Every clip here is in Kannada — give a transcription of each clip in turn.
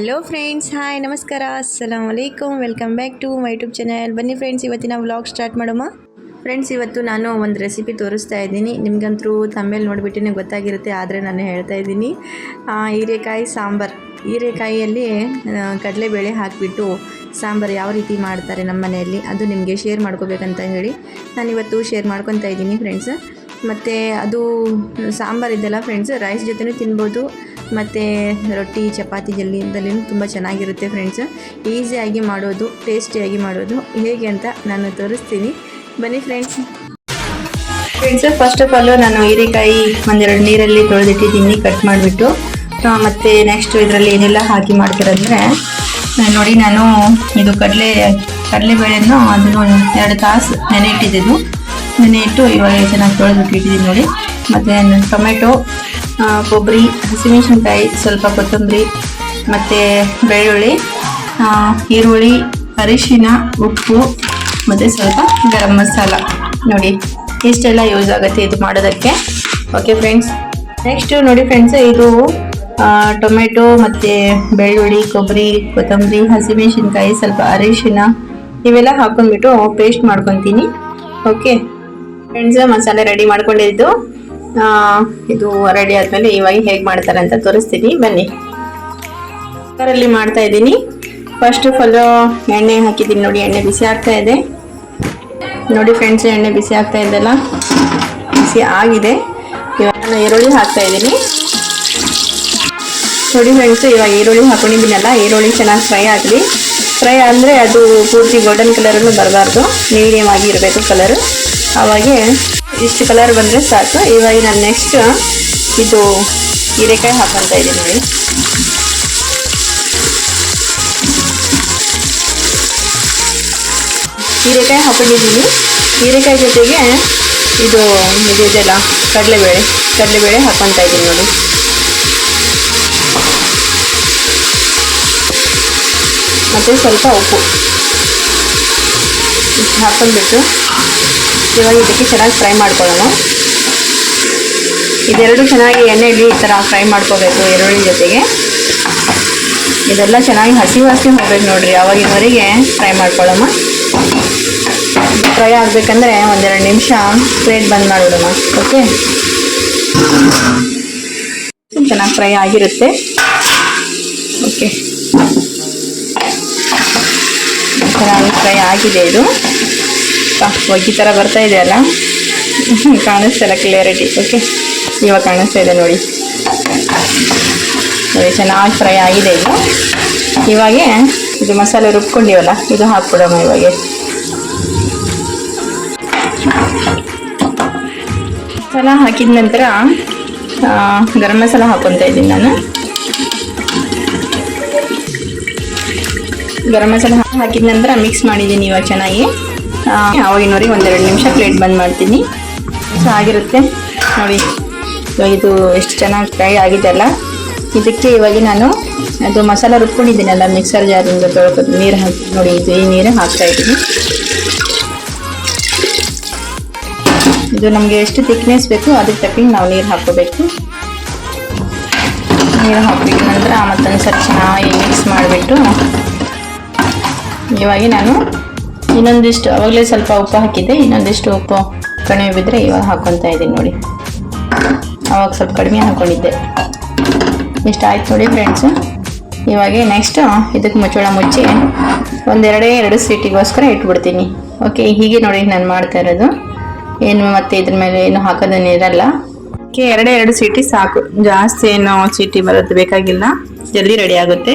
ಹಲೋ ಫ್ರೆಂಡ್ಸ್ ಹಾಯ್ ನಮಸ್ಕಾರ. ಅಸ್ಸಲಾಮ್ ವಲೈಕಮ್ welcome back to my YouTube channel ಬನ್ನಿ ಫ್ರೆಂಡ್ಸ್ ಇವತ್ತಿನ ವ್ಲಾಗ್ ಸ್ಟಾರ್ಟ್ ಮಾಡೋಣ ಫ್ರೆಂಡ್ಸ್ ಇವತ್ತು ನಾನು ಒಂದು ರೆಸಿಪಿ ತೋರಿಸ್ತಾ ಇದ್ದೀನಿ. ನಿಮಗಂತೂ ತಮ್ಮೇಲೆ ನೋಡಿಬಿಟ್ಟಿನೇ ಗೊತ್ತಾಗಿರುತ್ತೆ, ಆದರೆ ನಾನು ಹೇಳ್ತಾ ಇದ್ದೀನಿ. ಹೀರೆಕಾಯಿ, ಸಾಂಬಾರು. ಹೀರೆಕಾಯಿಯಲ್ಲಿ ಕಡಲೆಬೇಳೆ ಹಾಕಿಬಿಟ್ಟು ಸಾಂಬಾರು ಯಾವ ರೀತಿ ಮಾಡ್ತಾರೆ ನಮ್ಮ ಮನೆಯಲ್ಲಿ, ಅದು ನಿಮಗೆ ಶೇರ್ ಮಾಡ್ಕೋಬೇಕಂತ ಹೇಳಿ ನಾನಿವತ್ತು ಶೇರ್ ಮಾಡ್ಕೊತಾ ಇದ್ದೀನಿ ಫ್ರೆಂಡ್ಸ್ ಮತ್ತು ಅದು ಸಾಂಬಾರು ಇದೆಲ್ಲ ಫ್ರೆಂಡ್ಸ್ ರೈಸ್ ಜೊತೆ ತಿನ್ಬೋದು. ಮತ್ತು ರೊಟ್ಟಿ ಚಪಾತಿ ಜಲ್ಲಿದಲ್ಲೂ ತುಂಬ ಚೆನ್ನಾಗಿರುತ್ತೆ ಫ್ರೆಂಡ್ಸ್ ಈಸಿಯಾಗಿ ಮಾಡೋದು ಟೇಸ್ಟಿಯಾಗಿ ಮಾಡೋದು. ಹೇಗೆ ಅಂತ ನಾನು ತೋರಿಸ್ತೀನಿ. ಬನ್ನಿ friends friends first of all ನಾನು ಹೀರೆಕಾಯಿ ಒಂದೆರಡು ನೀರಲ್ಲಿ ತೊಳೆದಿಟ್ಟಿದ್ದೀನಿ ಕಟ್ ಮಾಡಿಬಿಟ್ಟು. ಮತ್ತು ನೆಕ್ಸ್ಟ್ ಇದರಲ್ಲಿ ಏನೆಲ್ಲ ಹಾಕಿ ಮಾಡ್ತೀರಂದರೆ ನೋಡಿ ನಾನು ಇದು ಕಡಲೆ, ಕಡಲೆಬೇಳೆಯನ್ನು ಅದನ್ನು ಎರಡು ತಾಸು ನೆನೆ ಇಟ್ಟಿದ್ದು ನೆನೆ ಇಟ್ಟು ಇವಾಗ ಚೆನ್ನಾಗಿ ತೊಳೆದು ಇಟ್ಟಿದ್ದೀನಿ ನೋಡಿ. ಮತ್ತು ಟೊಮೆಟೊ ಕೊಬ್ಬರಿ, ಹಸಿಮೆಣಸಿನ್ಕಾಯಿ, ಸ್ವಲ್ಪ ಕೊತ್ತಂಬರಿ, ಮತ್ತು ಬೆಳ್ಳುಳ್ಳಿ ಈರುಳ್ಳಿ, ಅರಿಶಿನ, ಉಪ್ಪು, ಮತ್ತು ಸ್ವಲ್ಪ ಗರಂ ಮಸಾಲ. ನೋಡಿ, ಇಷ್ಟೆಲ್ಲ ಯೂಸ್ ಆಗುತ್ತೆ ಇದು ಮಾಡೋದಕ್ಕೆ. ಓಕೆ ಫ್ರೆಂಡ್ಸ್ ನೆಕ್ಸ್ಟು ನೋಡಿ ಫ್ರೆಂಡ್ಸ್ ಇದು ಟೊಮೆಟೊ, ಮತ್ತು ಬೆಳ್ಳುಳ್ಳಿ, ಕೊಬ್ಬರಿ, ಕೊತ್ತಂಬರಿ, ಹಸಿಮೆಣಸಿನ್ಕಾಯಿ, ಸ್ವಲ್ಪ ಅರಿಶಿನ ಇವೆಲ್ಲ ಹಾಕೊಂಡ್ಬಿಟ್ಟು ಪೇಸ್ಟ್ ಮಾಡ್ಕೊತೀನಿ. ಓಕೆ ಫ್ರೆಂಡ್ಸ್ ಮಸಾಲೆ ರೆಡಿ ಮಾಡ್ಕೊಂಡಿದ್ದು. ಇದು ರೆಡಿ ಆದಮೇಲೆ ಇವಾಗ ಹೇಗೆ ಮಾಡ್ತಾರೆ ಅಂತ ತೋರಿಸ್ತೀನಿ. ಬನ್ನಿ. ಕುಕ್ಕರಲ್ಲಿ ಮಾಡ್ತಾ ಇದ್ದೀನಿ. ಫಸ್ಟ್ ಆಫ್ ಆಲ್ ಎಣ್ಣೆ ಹಾಕಿದ್ದೀನಿ ನೋಡಿ, ಎಣ್ಣೆ ಬಿಸಿ ಆಗ್ತಾ ಇದೆ. ನೋಡಿ ಫ್ರೆಂಡ್ಸ್ ಎಣ್ಣೆ ಬಿಸಿ ಆಗ್ತಾ ಇದೆಲ್ಲ? ಬಿಸಿ ಆಗಿದೆ. ಇವಾಗ ಈರುಳ್ಳಿ ಹಾಕ್ತಾ ಇದ್ದೀನಿ. ನೋಡಿ ಫ್ರೆಂಡ್ಸ್ ಇವಾಗ ಈರುಳ್ಳಿ ಹಾಕೊಂಡಿದ್ದೀನಲ್ಲ ಈರುಳ್ಳಿ ಚೆನ್ನಾಗಿ ಫ್ರೈ ಆಗಲಿ ಫ್ರೈ ಅಂದರೆ ಅದು ಪೂರ್ತಿ ಗೋಲ್ಡನ್ ಕಲರನ್ನು ಬರಬಾರ್ದು. ಮೀಡಿಯಮ್ ಆಗಿ ಇರಬೇಕು ಕಲರು ಅವಾಗೆ ಇಷ್ಟು ಕಲರ್ ಬಂದರೆ ಸಾಕು. ಇವಾಗ ನಾನು ನೆಕ್ಸ್ಟ್ ಇದು ಹೀರೆಕಾಯಿ ಹಾಕೊತಾ ಇದ್ದೀನಿ ನೋಡಿ. ಹೀರೆಕಾಯಿ ಹಾಕೊಂಡಿದ್ದೀನಿ. ಹೀರೆಕಾಯಿ ಜೊತೆಗೆ ಇದು ಇದು ಇದೆಲ್ಲ ಕಡಲೆಬೇಳೆ ಕಡಲೆಬೇಳೆ ಹಾಕೊತಾ ಇದ್ದೀನಿ ನೋಡಿ. ಮತ್ತು ಸ್ವಲ್ಪ ಉಪ್ಪು. ಹಾಕೊಂಡ್ಬಿಟ್ಟು ಇವಾಗ ಇದಕ್ಕೆ ಚೆನ್ನಾಗಿ ಫ್ರೈ ಮಾಡ್ಕೊಳ್ಳೋಣ. ಇದೆರಡು ಚೆನ್ನಾಗಿ ಎಣ್ಣೆಯಲ್ಲಿ ಈ ಥರ ಫ್ರೈ ಮಾಡ್ಕೋಬೇಕು ಈರುಳ್ಳಿ ಜೊತೆಗೆ. ಇದೆಲ್ಲ ಚೆನ್ನಾಗಿ ಹಸಿ ಹಸಿ ಹೋಗ್ಬೇಕು ನೋಡ್ರಿ, ಅವಾಗಿನವರೆಗೆ ಫ್ರೈ ಮಾಡ್ಕೊಳ್ಳೋಣ. ಫ್ರೈ ಆಗಬೇಕಂದ್ರೆ ಒಂದೆರಡು ನಿಮಿಷ ಪ್ಲೇಟ್ ಬಂದ್ ಮಾಡಿಬಿಡೋಣ, ಓಕೆ? ಚೆನ್ನಾಗಿ ಫ್ರೈ ಆಗಿರುತ್ತೆ. ಓಕೆ. ಚೆನ್ನಾಗಿ ಫ್ರೈ ಆಗಿದೆ ಇದು. ಒಗ್ಗಿ ಥರ ಬರ್ತಾ ಇದೆ ಅಲ್ಲ? ಕಾಣಿಸ್ತಲ್ಲ ಕ್ಲಿಯರಿಟಿ ಓಕೆ ಇವಾಗ ಕಾಣಿಸ್ತಾ ಇದೆ ನೋಡಿ. ನೋಡಿ, ಚೆನ್ನಾಗಿ ಫ್ರೈ ಆಗಿದೆ ಇದು. ಇವಾಗ ಇದು ಮಸಾಲೆ ರುಬ್ಕೊಂಡಿವಲ್ಲ, ಇದು ಹಾಕ್ಬಿಡೋಣ ಇವಾಗ. ಮಸಾಲ ಹಾಕಿದ ನಂತರ ಗರಂ ಮಸಾಲ ಹಾಕೊತಾ ಇದ್ದೀನಿ ನಾನು. ಗರಂ ಮಸಾಲ ಹಾಕಿದ ನಂತರ ಮಿಕ್ಸ್ ಮಾಡಿದ್ದೀನಿ ಇವಾಗ ಚೆನ್ನಾಗಿ. ಆವಾಗಿನವರೆಗೆ ಒಂದೆರಡು ನಿಮಿಷ ಪ್ಲೇಟ್ ಬಂದ್ ಮಾಡ್ತೀನಿ. ಸೊ ಆಗಿರುತ್ತೆ. ನೋಡಿ, ಇವಾಗ ಇದು ಎಷ್ಟು ಚೆನ್ನಾಗಿ ಫ್ರೈ ಆಗಿದೆ ಅಲ್ಲ ಇದಕ್ಕೆ ಇವಾಗ ನಾನು ಅದು ಮಸಾಲ ರುಬ್ಕೊಂಡಿದ್ದೀನಲ್ಲ ಮಿಕ್ಸರ್ ಜಾರಿಂದ ತೊಳ್ಕೊಂಡು ನೀರು ಹಾಕಿ, ನೋಡಿ, ಇದು ಈ ನೀರು ಹಾಕ್ತಾ ಇದ್ದೀನಿ. ಇದು ನಮಗೆ ಎಷ್ಟು ಥಿಕ್ನೆಸ್ ಬೇಕು ಅದಕ್ಕೆ ತಕ್ಕಂಗೆ ನಾವು ನೀರು ಹಾಕೋಬೇಕು ನೀರು ಹಾಕಬೇಕು ನಂತರ ಮತ್ತೊಂದು ಸ್ವಲ್ಪ ಚೆನ್ನಾಗಿ ಮಿಕ್ಸ್ ಮಾಡಿಬಿಟ್ಟು ಇವಾಗ ನಾನು ಇನ್ನೊಂದಿಷ್ಟು ಅವಾಗಲೇ ಸ್ವಲ್ಪ ಉಪ್ಪು ಹಾಕಿದ್ದೆ, ಇನ್ನೊಂದಿಷ್ಟು ಉಪ್ಪು ಕಡಿಮೆ ಬಿದ್ದರೆ ಇವಾಗ ಹಾಕ್ಕೊತಾ ಇದ್ದೀನಿ ನೋಡಿ. ಅವಾಗ ಸ್ವಲ್ಪ ಕಡಿಮೆ ಹಾಕ್ಕೊಂಡಿದ್ದೆ ಇಷ್ಟ ಆಯ್ತು ನೋಡಿ ಫ್ರೆಂಡ್ಸು ಇವಾಗ ನೆಕ್ಸ್ಟು ಇದಕ್ಕೆ ಮುಚ್ಚೋಳ ಮುಚ್ಚಿ ಒಂದೆರಡೇ ಎರಡು ಸೀಟಿಗೋಸ್ಕರ ಇಟ್ಬಿಡ್ತೀನಿ. ಓಕೆ ಹೀಗೆ ನೋಡಿ ನಾನು ಮಾಡ್ತಾ ಇರೋದು. ಏನು ಮತ್ತೆ ಇದ್ರ ಮೇಲೆ ಏನು ಹಾಕೋದೇನು ಇರಲ್ಲ. ಓಕೆ ಎರಡೇ ಎರಡು ಸೀಟಿ ಸಾಕು. ಜಾಸ್ತಿ ಏನು ಸೀಟಿ ಬರೋದು ಬೇಕಾಗಿಲ್ಲ. ಜಲ್ದಿ ರೆಡಿ ಆಗುತ್ತೆ.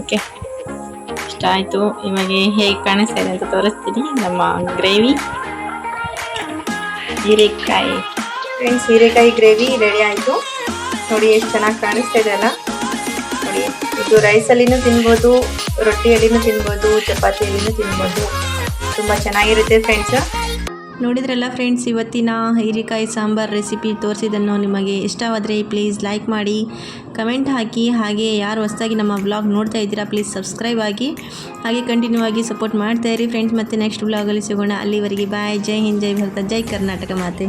ಓಕೆ ಇಷ್ಟ ಆಯಿತು. ಇವಾಗ ಹೇಗೆ ಕಾಣಿಸ್ತಾ ಇದೆ ಅಂತ ತೋರಿಸ್ತೀನಿ. ನಮ್ಮ ಗ್ರೇವಿ. ಹೀರೆಕಾಯಿ. ಫ್ರೆಂಡ್ಸ್ ಹೀರೆಕಾಯಿ ಗ್ರೇವಿ ರೆಡಿ ಆಯಿತು. ನೋಡಿ, ಎಷ್ಟು ಚೆನ್ನಾಗಿ ಕಾಣಿಸ್ತಾ ಇದೆ ಅಲ್ಲ? ನೋಡಿ, ಇದು ರೈಸಲ್ಲಿನೂ ತಿನ್ಬೋದು, ರೊಟ್ಟಿಯಲ್ಲಿನೂ ತಿನ್ಬೋದು, ಚಪಾತಿಯಲ್ಲಿನೂ ತಿನ್ಬೋದು. ತುಂಬ ಚೆನ್ನಾಗಿರುತ್ತೆ ಫ್ರೆಂಡ್ಸ್ ನೋಡಿದ್ರಲ್ಲ ಫ್ರೆಂಡ್ಸ್ ಇವತ್ತಿನ ಹೀರೆಕಾಯಿ ಸಾಂಬಾರ್ ರೆಸಿಪಿ ತೋರಿಸಿದ್ದನ್ನು ನಿಮಗೆ ಇಷ್ಟವಾದರೆ ಪ್ಲೀಸ್ ಲೈಕ್ ಮಾಡಿ ಕಮೆಂಟ್ ಹಾಕಿ, ಹಾಗೆ ಯಾರು ಹೊಸದಾಗಿ ನಮ್ಮ ವ್ಲಾಗ್ ನೋಡ್ತಾ ಇದ್ದೀರಾ ಪ್ಲೀಸ್ ಸಬ್ಸ್ಕ್ರೈಬ್ ಆಗಿ, ಹಾಗೆ ಕಂಟಿನ್ಯೂ ಆಗಿ ಸಪೋರ್ಟ್ ಮಾಡ್ತಾ ಇರಿ ಫ್ರೆಂಡ್ಸ್ ಮತ್ತೆ ನೆಕ್ಸ್ಟ್ ವ್ಲಾಗಲ್ಲಿ ಸಿಗೋಣ. ಅಲ್ಲಿವರೆಗೆ ಬಾಯ್ ಜೈ ಹಿಂದ್, ಜೈ ಭಾರತ, ಜೈ ಕರ್ನಾಟಕ ಮಾತೆ.